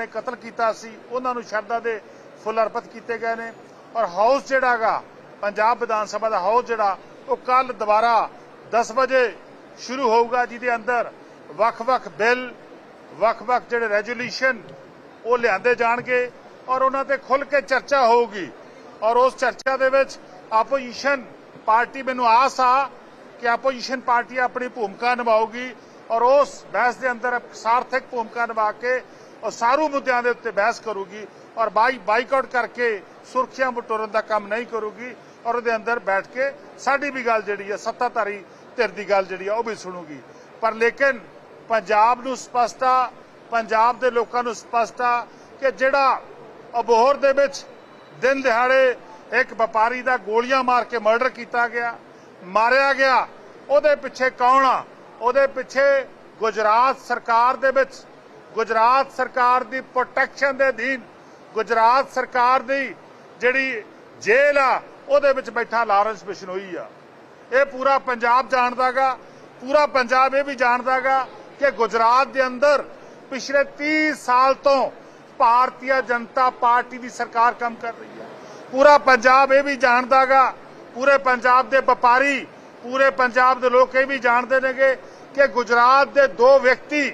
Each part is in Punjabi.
ਨੇ ਕਤਲ ਕੀਤਾ ਸੀ, ਉਹਨਾਂ ਨੂੰ ਸ਼ਰਧਾ ਦੇ ਫੁੱਲ ਅਰਪਿਤ ਕੀਤੇ ਗਏ ਨੇ। ਔਰ ਹਾਊਸ ਜਿਹੜਾਗਾ ਪੰਜਾਬ ਵਿਧਾਨ ਸਭਾ ਦਾ ਹਾਊਸ ਜਿਹੜਾ, ਉਹ ਕੱਲ ਦੁਬਾਰਾ 10 ਵਜੇ ਸ਼ੁਰੂ ਹੋਊਗਾ, ਜਿਹਦੇ ਅੰਦਰ ਵੱਖ-ਵੱਖ ਬਿੱਲ, ਵੱਖ-ਵੱਖ ਜਿਹੜੇ ਰੈਜੂਲੇਸ਼ਨ ਉਹ ਲਿਆਂਦੇ ਜਾਣਗੇ ਔਰ ਉਹਨਾਂ ਤੇ ਖੁੱਲ ਕੇ ਚਰਚਾ ਹੋਊਗੀ। ਔਰ ਉਸ ਚਰਚਾ ਦੇ ਵਿੱਚ ਆਪੋਜੀਸ਼ਨ ਪਾਰਟੀ ਮੈਨੂੰ ਆਸ ਆ ਕਿ ਆਪੋਜੀਸ਼ਨ ਪਾਰਟੀ ਆਪਣੀ ਭੂਮਿਕਾ ਨਿਭਾਊਗੀ ਔਰ ਉਸ ਬਹਿਸ ਦੇ ਅੰਦਰ ਸਾਰਥਕ ਭੂਮਿਕਾ ਨਿਭਾ ਕੇ ਔਰ ਸਾਰੂ ਮੁੱਦਿਆਂ ਦੇ ਉੱਤੇ ਬਹਿਸ ਕਰੂਗੀ ਔਰ ਬਾਈ ਬਾਈਕਾਟ ਕਰਕੇ ਸੁਰਖੀਆਂ ਬਟੋਰਨ ਦਾ ਕੰਮ ਨਹੀਂ ਕਰੂਗੀ ਔਰ ਉਹਦੇ ਅੰਦਰ ਬੈਠ ਕੇ ਸਾਡੀ ਵੀ ਗੱਲ ਜਿਹੜੀ ਹੈ, ਸੱਤਾਧਾਰੀ ਧਿਰ ਦੀ ਗੱਲ ਜਿਹੜੀ ਆ ਉਹ ਵੀ ਸੁਣੂਗੀ। ਪਰ ਲੇਕਿਨ ਪੰਜਾਬ ਨੂੰ ਸਪਸ਼ਟ ਆ, ਪੰਜਾਬ ਦੇ ਲੋਕਾਂ ਨੂੰ ਸਪਸ਼ਟ ਆ ਕਿ ਜਿਹੜਾ ਅਬੋਹਰ ਦੇ ਵਿੱਚ ਦਿਨ ਦਿਹਾੜੇ ਇੱਕ ਵਪਾਰੀ ਦਾ ਗੋਲੀਆਂ ਮਾਰ ਕੇ ਮਰਡਰ ਕੀਤਾ ਗਿਆ, ਮਾਰਿਆ ਗਿਆ, ਉਹਦੇ ਪਿੱਛੇ ਕੌਣ ਆ? ਉਹਦੇ ਪਿੱਛੇ ਗੁਜਰਾਤ ਸਰਕਾਰ ਦੇ ਵਿੱਚ ਗੁਜਰਾਤ ਸਰਕਾਰ ਦੀ ਪ੍ਰੋਟੈਕਸ਼ਨ ਦੇ ਅਧੀਨ ਗੁਜਰਾਤ ਸਰਕਾਰ ਦੀ ਜਿਹੜੀ ਜੇਲ੍ਹ ਆ, ਉਹਦੇ ਵਿੱਚ ਬੈਠਾ ਲਾਰੈਂਸ ਬਿਸ਼ਨੋਈ ਆ। ਇਹ ਪੂਰਾ ਪੰਜਾਬ ਜਾਣਦਾਗਾ ਪੂਰਾ ਪੰਜਾਬ ਇਹ ਵੀ ਜਾਣਦਾਗਾ ਕਿ ਗੁਜਰਾਤ ਦੇ ਅੰਦਰ ਪਿਛਲੇ 30 ਸਾਲ ਤੋਂ ਭਾਰਤੀ ਜਨਤਾ ਪਾਰਟੀ ਦੀ ਸਰਕਾਰ ਕੰਮ ਕਰ ਰਹੀ ਹੈ ਪੂਰਾ ਪੰਜਾਬ ਇਹ ਵੀ ਜਾਣਦਾਗਾ ਪੂਰੇ ਪੰਜਾਬ ਦੇ ਵਪਾਰੀ, ਪੂਰੇ ਪੰਜਾਬ ਦੇ ਲੋਕ ਇਹ ਵੀ ਜਾਣਦੇ ਨੇਗੇ ਕਿ ਗੁਜਰਾਤ ਦੇ ਦੋ ਵਿਅਕਤੀ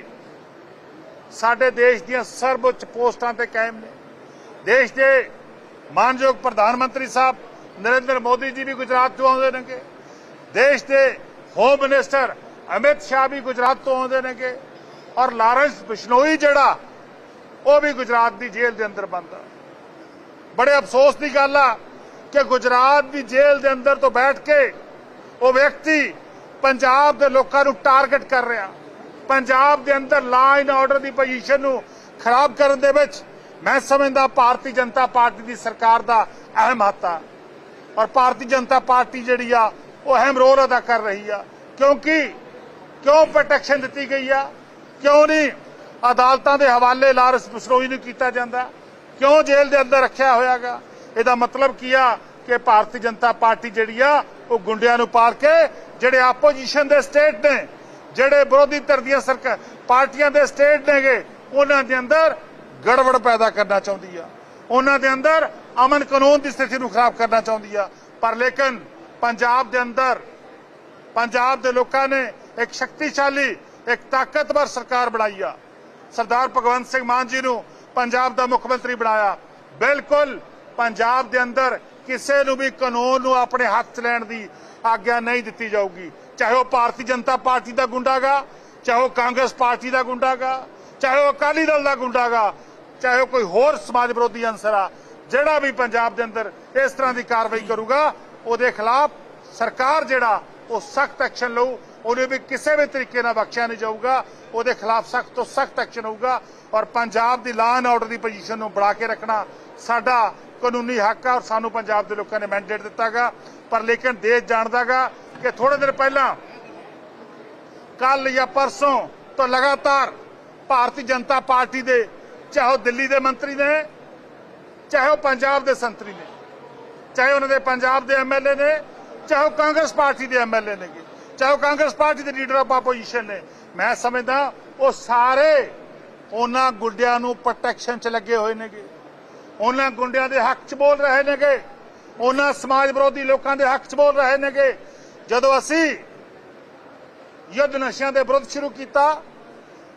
ਸਾਡੇ ਦੇਸ਼ ਦੀਆਂ ਸਰਵਉੱਚ ਪੋਸਟਾਂ ਤੇ ਕਾਇਮ ਨੇ। ਦੇਸ਼ ਦੇ ਮਾਨਯੋਗ ਪ੍ਰਧਾਨ ਮੰਤਰੀ ਸਾਹਿਬ ਨਰਿੰਦਰ ਮੋਦੀ ਜੀ ਵੀ ਗੁਜਰਾਤ ਤੋਂ ਆਉਂਦੇ ਨੇਗੇ। ਦੇਸ਼ ਦੇ ਹੋਮ ਮਿਨਿਸਟਰ ਅਮਿਤ ਸ਼ਾਹ ਵੀ ਗੁਜਰਾਤ ਤੋਂ ਆਉਂਦੇ ਨੇਗੇ। ਔਰ ਲਾਰੈਂਸ ਬਿਸ਼ਨੋਈ ਜਿਹੜਾ, ਉਹ ਵੀ ਗੁਜਰਾਤ ਦੀ ਜੇਲ੍ਹ ਦੇ ਅੰਦਰ ਬੰਦ ਆ। ਬੜੇ ਅਫਸੋਸ ਦੀ ਗੱਲ ਆ ਕਿ ਗੁਜਰਾਤ ਦੀ ਜੇਲ੍ਹ ਦੇ ਅੰਦਰ ਤੋਂ ਬੈਠ ਕੇ ਉਹ ਵਿਅਕਤੀ ਪੰਜਾਬ ਦੇ ਲੋਕਾਂ ਨੂੰ ਟਾਰਗੇਟ ਕਰ ਰਿਹਾ। ਪੰਜਾਬ ਦੇ ਅੰਦਰ ਲਾ ਐਂਡ ਆਰਡਰ ਦੀ ਪੋਜੀਸ਼ਨ ਨੂੰ ਖਰਾਬ ਕਰਨ ਦੇ ਵਿੱਚ ਮੈਂ ਸਮਝਦਾ ਭਾਰਤੀ ਜਨਤਾ ਪਾਰਟੀ ਦੀ ਸਰਕਾਰ ਦਾ ਅਹਿਮ ਹੱਥ ਆ। ਔਰ ਭਾਰਤੀ ਜਨਤਾ ਪਾਰਟੀ ਜਿਹੜੀ ਆ, ਉਹ ਅਹਿਮ ਰੋਲ ਅਦਾ ਕਰ ਰਹੀ ਆ। ਕਿਉਂਕਿ ਕਿਉਂ ਪ੍ਰੋਟੈਕਸ਼ਨ ਦਿੱਤੀ ਗਈ ਆ? ਕਿਉਂ ਨਹੀਂ ਅਦਾਲਤਾਂ ਦੇ ਹਵਾਲੇ ਲਾਰਸ ਬਸਰੋਈ ਨੂੰ ਕੀਤਾ ਜਾਂਦਾ? ਕਿਉਂ ਜੇਲ੍ਹ ਦੇ ਅੰਦਰ ਰੱਖਿਆ ਹੋਇਆਗਾ? ਇਹਦਾ ਮਤਲਬ ਕੀ ਆ ਕਿ ਭਾਰਤੀ ਜਨਤਾ ਪਾਰਟੀ ਜਿਹੜੀ ਆ, ਉਹ ਗੁੰਡਿਆਂ ਨੂੰ ਪਾਲ ਕੇ ਜਿਹੜੇ ਆਪੋਜੀਸ਼ਨ ਦੇ ਸਟੇਟ ਨੇ ਜਿਹੜੇ ਵਿਰੋਧੀ ਧਿਰ ਦੀਆਂ ਸਰਕਾਰ ਪਾਰਟੀਆਂ ਦੇ ਸਟੇਟ ਨੇਗੇ, ਉਹਨਾਂ ਦੇ ਅੰਦਰ ਗੜਬੜ ਪੈਦਾ ਕਰਨਾ ਚਾਹੁੰਦੀ ਆ। ਉਹਨਾਂ ਦੇ ਅੰਦਰ ਅਮਨ ਕਾਨੂੰਨ ਦੀ ਸਥਿਤੀ ਨੂੰ ਖਰਾਬ ਕਰਨਾ ਚਾਹੁੰਦੀ ਆ। ਪਰ ਲੇਕਿਨ ਪੰਜਾਬ ਦੇ ਅੰਦਰ, ਪੰਜਾਬ ਦੇ ਲੋਕਾਂ ਨੇ ਇੱਕ ਸ਼ਕਤੀਸ਼ਾਲੀ, ਇੱਕ ਤਾਕਤਵਰ ਸਰਕਾਰ ਬਣਾਈ ਆ। ਸਰਦਾਰ ਭਗਵੰਤ ਸਿੰਘ ਮਾਨ ਜੀ ਨੂੰ ਪੰਜਾਬ ਦਾ ਮੁੱਖ ਮੰਤਰੀ ਬਣਾਇਆ। ਬਿਲਕੁਲ ਪੰਜਾਬ ਦੇ ਅੰਦਰ ਕਿਸੇ ਨੂੰ ਵੀ ਕਾਨੂੰਨ ਨੂੰ ਆਪਣੇ ਹੱਥ 'ਚ ਲੈਣ ਦੀ ਆਗਿਆ ਨਹੀਂ ਦਿੱਤੀ ਜਾਊਗੀ। ਚਾਹੇ ਉਹ ਭਾਰਤੀ ਜਨਤਾ ਪਾਰਟੀ ਦਾ ਗੁੰਡਾਗਾ, ਚਾਹੇ ਉਹ ਕਾਂਗਰਸ ਪਾਰਟੀ ਦਾ ਗੁੰਡਾਗਾ, ਚਾਹੇ ਉਹ ਅਕਾਲੀ ਦਲ ਦਾ ਗੁੰਡਾਗਾ, ਚਾਹੇ ਉਹ ਕੋਈ ਹੋਰ ਸਮਾਜ ਵਿਰੋਧੀ ਅੰਸਰ ਆ ਜਿਹੜਾ ਵੀ ਪੰਜਾਬ ਦੇ ਅੰਦਰ ਇਸ ਤਰ੍ਹਾਂ ਦੀ ਕਾਰਵਾਈ ਕਰੂਗਾ, ਉਹਦੇ ਖਿਲਾਫ ਸਰਕਾਰ ਜਿਹੜਾ, ਉਹ ਸਖਤ ਐਕਸ਼ਨ ਲਊ, ਉਹਨੇ ਵੀ ਕਿਸੇ ਵੀ ਤਰੀਕੇ ਨਾਲ ਬਖਸ਼ਿਆ ਨਹੀਂ ਜਾਊਗਾ, ਉਹਦੇ ਖਿਲਾਫ ਸਖਤ ਤੋਂ ਸਖਤ ਐਕਸ਼ਨ ਹੋਊਗਾ ਔਰ ਪੰਜਾਬ ਦੀ ਲਾਅ ਐਂਡ ਆਰਡਰ ਦੀ ਪੋਜੀਸ਼ਨ ਨੂੰ ਬਣਾ ਕੇ ਰੱਖਣਾ ਸਾਡਾ ਕਾਨੂੰਨੀ ਹੱਕ ਆ ਔਰ ਸਾਨੂੰ ਪੰਜਾਬ ਦੇ ਲੋਕਾਂ ਨੇ ਮੈਂਡੇਟ ਦਿੱਤਾਗਾ। ਪਰ ਲੇਕਿਨ ਦੇਸ਼ ਜਾਣਦਾਗਾ ਕਿ ਥੋੜੇ ਦਿਨ ਪਹਿਲਾਂ ਕੱਲ ਜਾਂ ਪਰਸੋਂ ਤੋਂ ਲਗਾਤਾਰ ਭਾਰਤੀ ਜਨਤਾ ਪਾਰਟੀ ਦੇ, ਚਾਹੇ ਉਹ ਦਿੱਲੀ ਦੇ ਮੰਤਰੀ ਨੇ, ਚਾਹੇ ਉਹ ਪੰਜਾਬ ਦੇ ਸੰਤਰੀ ਨੇ, ਚਾਹੇ ਉਹਨਾਂ ਦੇ ਪੰਜਾਬ ਦੇ ਐਮਐਲਏ ਨੇ, ਚਾਹੇ ਉਹ ਕਾਂਗਰਸ ਪਾਰਟੀ ਦੇ ਐਮਐਲਏ ਨੇ ਚਾਹੇ ਉਹ ਕਾਂਗਰਸ ਪਾਰਟੀ ਦੇ ਲੀਡਰ ਆਫ ਆਪੋਜੀਸ਼ਨ ਨੇ। ਮੈਂ ਸਮਝਦਾ ਉਹ ਸਾਰੇ ਉਹਨਾਂ ਗੁੱਡਿਆਂ ਨੂੰ ਪ੍ਰੋਟੈਕਸ਼ਨ 'ਚ ਲੱਗੇ ਹੋਏ ਨੇਗੇ। ਉਹਨਾਂ ਗੁੰਡਿਆਂ ਦੇ ਹੱਕ 'ਚ ਬੋਲ ਰਹੇ ਨੇਗੇ। ਉਹਨਾਂ ਸਮਾਜ ਵਿਰੋਧੀ ਲੋਕਾਂ ਦੇ ਹੱਕ 'ਚ ਬੋਲ ਰਹੇ ਨੇਗੇ। ਜਦੋਂ ਅਸੀਂ ਯੁੱਧ ਨਸ਼ਿਆਂ ਦੇ ਵਿਰੁੱਧ ਸ਼ੁਰੂ ਕੀਤਾ,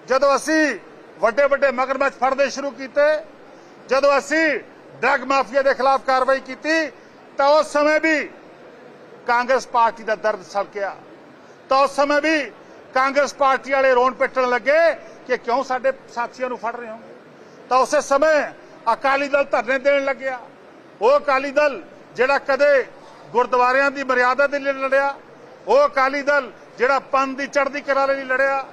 ਜਦੋਂ ਅਸੀਂ ਵੱਡੇ ਵੱਡੇ ਮਗਰਮੱਛ ਫੜਦੇ ਸ਼ੁਰੂ ਕੀਤੇ, ਜਦੋਂ ਅਸੀਂ ਡਰੱਗ ਮਾਫੀਆ ਦੇ ਖਿਲਾਫ ਕਾਰਵਾਈ ਕੀਤੀ, ਤਾਂ ਉਸ ਸਮੇਂ ਵੀ ਕਾਂਗਰਸ ਪਾਰਟੀ ਦਾ ਦਰਦ ਸਲਕਿਆ। ਤਾਂ ਉਸ ਸਮੇਂ ਵੀ ਕਾਂਗਰਸ ਪਾਰਟੀ ਵਾਲੇ ਰੋਣ ਪਿੱਟਣ ਲੱਗੇ ਕਿ ਕਿਉਂ ਸਾਡੇ ਸਾਥੀਆਂ ਨੂੰ ਫੜ ਰਹੇ ਹੋ? ਤਾਂ ਉਸੇ ਸਮੇਂ ਅਕਾਲੀ ਦਲ ਧਰਨੇ ਦੇਣ ਲੱਗਿਆ। ਉਹ ਅਕਾਲੀ ਦਲ ਜਿਹੜਾ ਕਦੇ ਗੁਰਦੁਆਰਿਆਂ ਦੀ ਮਰਿਆਦਾ ਦੇ ਲਈ ਲੜਿਆ, ਉਹ ਅਕਾਲੀ ਦਲ ਜਿਹੜਾ ਪੰਨ ਦੀ ਚੜ੍ਹਦੀ ਕਰਾ ਲਈ ਲੜਿਆ,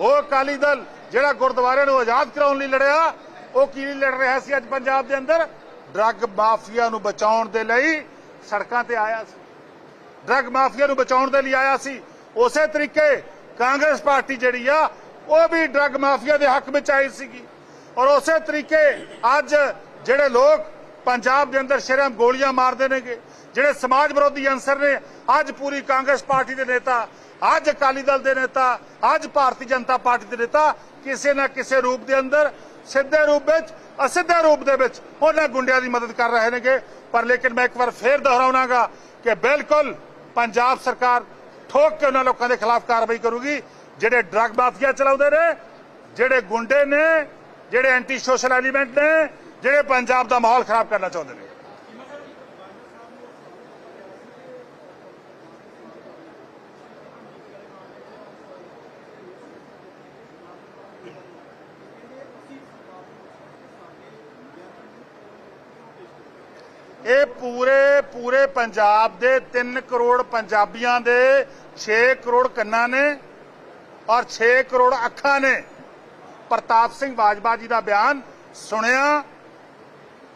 ਉਹ ਅਕਾਲੀ ਦਲ ਜਿਹੜਾ ਗੁਰਦੁਆਰਿਆਂ ਨੂੰ ਆਜ਼ਾਦ ਕਰਾਉਣ ਲਈ ਲੜਿਆ, ਉਹ ਕੀ ਲੜ ਰਿਹਾ ਸੀ ਅੱਜ ਪੰਜਾਬ ਦੇ ਅੰਦਰ? ਡਰੱਗ ਮਾਫੀਆ ਨੂੰ ਬਚਾਉਣ ਦੇ ਲਈ ਸੜਕਾਂ ਤੇ ਆਇਆ ਸੀ। ਡਰੱਗ ਮਾਫੀਆ ਨੂੰ ਬਚਾਉਣ ਦੇ ਲਈ ਆਇਆ ਸੀ। ਉਸੇ ਤਰੀਕੇ ਕਾਂਗਰਸ ਪਾਰਟੀ ਜਿਹੜੀ ਆ, ਉਹ ਵੀ ਡਰੱਗ ਮਾਫੀਆ ਦੇ ਹੱਕ ਵਿੱਚ ਆਈ ਸੀਗੀ। ਔਰ ਉਸੇ ਤਰੀਕੇ ਅੱਜ ਜਿਹੜੇ ਲੋਕ ਪੰਜਾਬ ਦੇ ਅੰਦਰ ਸ਼ਰਮ ਗੋਲੀਆਂ ਮਾਰਦੇ ਨੇਗੇ, ਜਿਹੜੇ ਸਮਾਜ ਵਿਰੋਧੀ ਅੰਸਰ ਨੇ, ਅੱਜ ਪੂਰੀ ਕਾਂਗਰਸ ਪਾਰਟੀ ਦੇ ਨੇਤਾ, ਅੱਜ ਅਕਾਲੀ ਦਲ ਦੇ ਨੇਤਾ, ਅੱਜ ਭਾਰਤੀ ਜਨਤਾ ਪਾਰਟੀ ਦੇ ਨੇਤਾ ਕਿਸੇ ਨਾ ਕਿਸੇ ਰੂਪ ਦੇ ਅੰਦਰ, ਸਿੱਧੇ ਰੂਪ ਵਿੱਚ, ਅਸਿੱਧੇ ਰੂਪ ਦੇ ਵਿੱਚ ਉਹਨਾਂ ਗੁੰਡਿਆਂ ਦੀ ਮਦਦ ਕਰ ਰਹੇ ਨੇਗੇ। ਪਰ ਲੇਕਿਨ ਮੈਂ ਇੱਕ ਵਾਰ ਫੇਰ ਦੁਹਰਾਉਣਾਗਾ ਕਿ ਬਿਲਕੁਲ ਪੰਜਾਬ ਸਰਕਾਰ ਠੋਕ ਕੇ ਉਹਨਾਂ ਲੋਕਾਂ ਦੇ ਖਿਲਾਫ ਕਾਰਵਾਈ ਕਰੂਗੀ, ਜਿਹੜੇ ਡਰੱਗ ਮਾਫੀਆ ਚਲਾਉਂਦੇ ਨੇ, ਜਿਹੜੇ ਗੁੰਡੇ ਨੇ ਜਿਹੜੇ ਐਂਟੀ ਸੋਸ਼ਲ ਐਲੀਮੈਂਟ ਨੇ, ਜਿਹੜੇ ਪੰਜਾਬ ਦਾ ਮਾਹੌਲ ਖਰਾਬ ਕਰਨਾ ਚਾਹੁੰਦੇ ਨੇ। ਇਹ ਪੂਰੇ ਪੂਰੇ ਪੰਜਾਬ ਦੇ 3 ਕਰੋੜ ਪੰਜਾਬੀਆਂ ਦੇ 6 ਕਰੋੜ ਕੰਨਾਂ ਨੇ ਔਰ 6 ਕਰੋੜ ਅੱਖਾਂ ਨੇ। ਪ੍ਰਤਾਪ ਸਿੰਘ ਬਾਜਵਾ ਜੀ ਦਾ ਬਿਆਨ ਸੁਣਿਆ,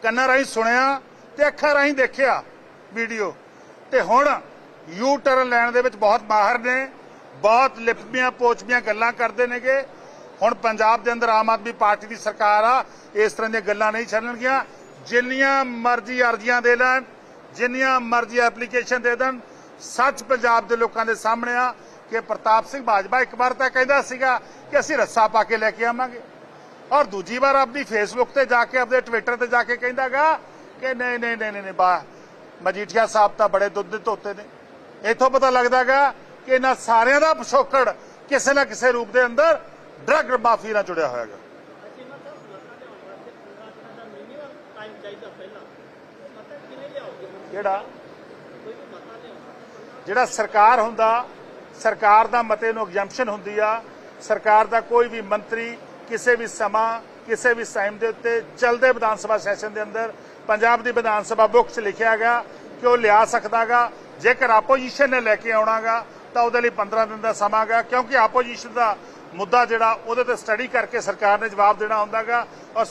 ਕੰਨਾਂ ਰਾਹੀਂ ਸੁਣਿਆ ਤੇ ਅੱਖਾਂ ਰਾਹੀਂ ਦੇਖਿਆ ਵੀਡੀਓ। ਤੇ ਹੁਣ ਯੂ ਟਰਨ ਲੈਣ ਦੇ ਵਿੱਚ ਬਹੁਤ ਮਾਹਰ ਨੇ, ਬਹੁਤ ਲਿਪਮੀਆਂ ਪੋਚਮੀਆਂ ਗੱਲਾਂ ਕਰਦੇ ਨੇਗੇ। ਹੁਣ ਪੰਜਾਬ ਦੇ ਅੰਦਰ ਆਮ ਆਦਮੀ ਪਾਰਟੀ ਦੀ ਸਰਕਾਰ ਆ, ਇਸ ਤਰ੍ਹਾਂ ਦੀਆਂ ਗੱਲਾਂ ਨਹੀਂ ਛੱਡਣਗੀਆਂ। ਜਿੰਨੀਆਂ ਮਰਜ਼ੀ ਅਰਜ਼ੀਆਂ ਦੇ ਲੈਣ, ਜਿੰਨੀਆਂ ਮਰਜ਼ੀ ਐਪਲੀਕੇਸ਼ਨ ਦੇ ਦੇਣ, ਸੱਚ ਪੰਜਾਬ ਦੇ ਲੋਕਾਂ ਦੇ ਸਾਹਮਣੇ ਆ। ਕਿ ਪ੍ਰਤਾਪ ਸਿੰਘ ਬਾਜਵਾ ਇੱਕ ਵਾਰ ਤਾਂ ਕਹਿੰਦਾ ਸੀਗਾ ਕਿ ਅਸੀਂ ਰੱਸਾ ਪਾ ਕੇ ਲੈ ਕੇ ਆਵਾਂਗੇ। ਔਰ ਦੂਜੀ ਵਾਰ ਆਪਣੀ ਫੇਸਬੁੱਕ ਤੇ ਜਾ ਕੇ ਆਪਣੇ ਟਵਿੱਟਰ ਤੇ ਜਾ ਕੇ ਕਹਿੰਦਾਗਾ ਕਿ ਨਹੀਂ ਨਹੀਂ ਨਹੀਂ ਨਹੀਂ ਬਾ, ਮਜੀਠੀਆ ਸਾਹਿਬ ਤਾਂ ਬੜੇ ਦੁੱਧ ਧੋਤੇ ਨੇ। ਇੱਥੋਂ ਪਤਾ ਲੱਗਦਾਗਾ ਕਿ ਇਹਨਾਂ ਸਾਰਿਆਂ ਦਾ ਪਿਛੋਕੜ ਕਿਸੇ ਨਾ ਕਿਸੇ ਰੂਪ ਦੇ ਅੰਦਰ ਡਰੱਗ ਮਾਫੀ ਨਾਲ ਜੁੜਿਆ ਹੋਇਆਗਾ। ਚੀਮਾ ਸਾਹਿਬ ਮਤਾ ਲਿਆਉਣ ਵਾਸਤੇ 15 ਦਿਨ ਦਾ ਮਿਨੀਮਮ ਟਾਈਮ ਚਾਹੀਦਾ ਪਹਿਲਾਂ ਉਹ ਮਤਾ ਕਿਵੇਂ ਲਿਆਓਗੇ ਜਿਹੜਾ ਕੋਈ ਵੀ ਮਤਾ ਲਿਆਉਣਾ ਜਿਹੜਾ ਸਰਕਾਰ ਹੁੰਦਾ ਸਰਕਾਰ ਦਾ ਮਤੇ ਨੂੰ ਐਗਜ਼ੈਂਪਸ਼ਨ ਹੁੰਦੀ ਆ, ਸਰਕਾਰ ਦਾ ਕੋਈ ਵੀ ਮੰਤਰੀ ਕਿਸੇ ਵੀ ਸਮਾਂ, ਕਿਸੇ ਵੀ ਟਾਈਮ ਦੇ ਉੱਤੇ ਚਲਦੇ ਵਿਧਾਨ ਸਭਾ ਸੈਸ਼ਨ ਦੇ ਅੰਦਰ ਪੰਜਾਬ ਦੀ ਵਿਧਾਨ ਸਭਾ ਬੁੱਕ 'ਚ ਲਿਖਿਆ ਗਿਆ ਕਿ ਉਹ ਲਿਆ ਸਕਦਾਗਾ, ਜੇਕਰ ਆਪੋਜੀਸ਼ਨ ਨੇ ਲੈ ਕੇ ਆਉਣਾਗਾ, ਤਾਂ ਉਹਦੇ ਲਈ 15 ਦਿਨ ਦਾ ਸਮਾਂ ਗਾ ਕਿਉਂਕਿ ਆਪੋਜੀਸ਼ਨ ਦਾ ਮੁੱਦਾ ਜਿਹੜਾ ਉਹਦੇ ਤੇ ਸਟੱਡੀ ਕਰਕੇ ਸਰਕਾਰ ਨੇ ਜਵਾਬ ਦੇਣਾ ਹੁੰਦਾਗਾ ਔਰ